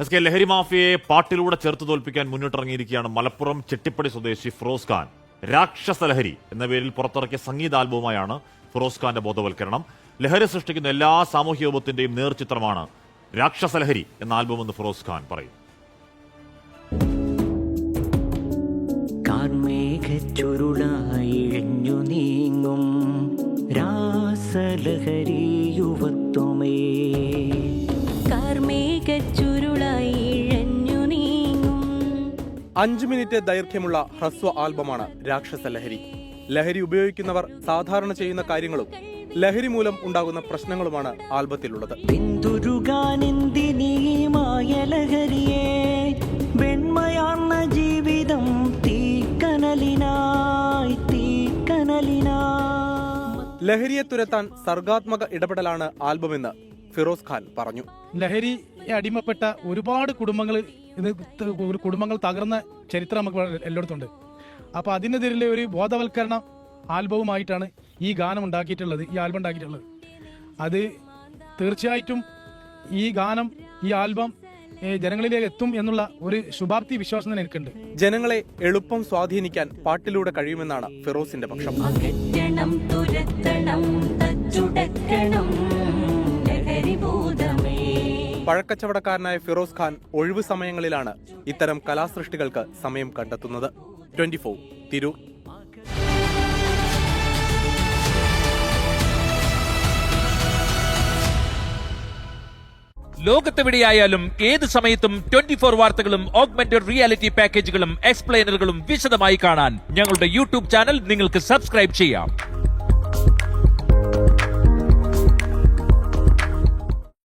S K ലഹരി മാഫിയയെ പാട്ടിലൂടെ ചേർത്ത് തോൽപ്പിക്കാൻ മുന്നിട്ടിറങ്ങിയിരിക്കുകയാണ് മലപ്പുറം ചെട്ടിപ്പടി സ്വദേശി ഫിറോസ് ഖാൻ. രാക്ഷസ ലഹരി എന്ന പേരിൽ പുറത്തിറക്കിയ സംഗീത ആൽബവുമായാണ് ഫിറോസ് ഖാന്റെ ബോധവൽക്കരണം. ലഹരി സൃഷ്ടിക്കുന്ന എല്ലാ സാമൂഹ്യ വിപത്തിന്റെയും നേർചിത്രമാണ് രാക്ഷസ ലഹരി എന്ന ആൽബം എന്ന് ഫിറോസ് ഖാൻ പറയും. കാർമേഘച്ചുരുളായിഴഞ്ഞു നീങ്ങും രാസലഹരി യുവത്വമേ. അഞ്ച് മിനിറ്റ് ദൈർഘ്യമുള്ള ഹ്രസ്വ ആൽബമാണ് രാക്ഷസ ലഹരി. ലഹരി ഉപയോഗിക്കുന്നവർ സാധാരണ ചെയ്യുന്ന കാര്യങ്ങളും ലഹരി മൂലം ഉണ്ടാകുന്ന പ്രശ്നങ്ങളുമാണ് ആൽബത്തിലുള്ളത്. വെണ്മയാർന്ന ജീവിതം തീക്കനലിനായി തീക്കനലിനായി ലഹരിയെ തുരത്താൻ സർഗാത്മക ഇടപെടലാണ് ആൽബമെന്ന് ഫിറോസ് ഖാൻ പറഞ്ഞു. ലഹരി അടിമപ്പെട്ട ഒരുപാട് കുടുംബങ്ങൾ ഇത് ഒരു കുടുംബങ്ങൾ തകർന്ന ചരിത്രം നമുക്ക് എല്ലായിടത്തും ഉണ്ട് അപ്പോൾ അതിനെതിരെ ഒരു ബോധവൽക്കരണ ആൽബവുമായിട്ടാണ് ഈ ഗാനം ഉണ്ടാക്കിയിട്ടുള്ളത് ഈ ആൽബം ഉണ്ടാക്കിയിട്ടുള്ളത്. അത് തീർച്ചയായിട്ടും ഈ ഗാനം ഈ ആൽബം ജനങ്ങളിലേക്ക് എത്തും എന്നുള്ള ഒരു ശുഭാപ്തി വിശ്വാസം തന്നെ എനിക്കുണ്ട്. ജനങ്ങളെ എളുപ്പം സ്വാധീനിക്കാൻ പാട്ടിലൂടെ കഴിയുമെന്നാണ് ഫിറോസിന്റെ പക്ഷം. പഴക്കച്ചവടക്കാരനായ ഫിറോസ് ഖാൻ ഒഴിവു സമയങ്ങളിലാണ് ഇത്തരം കലാസൃഷ്ടികൾക്ക് സമയം കണ്ടെത്തുന്നത്. Twenty four Tirur. ലോകത്തെവിടെയായാലും ഏത് സമയത്തും ട്വന്റി ഫോർ വാർത്തകളും ഓഗ്മെന്റഡ് റിയാലിറ്റി പാക്കേജുകളും എക്സ്പ്ലെയിനറുകളും വിശദമായി കാണാൻ ഞങ്ങളുടെ യൂട്യൂബ് ചാനൽ നിങ്ങൾക്ക് സബ്സ്ക്രൈബ് ചെയ്യാം.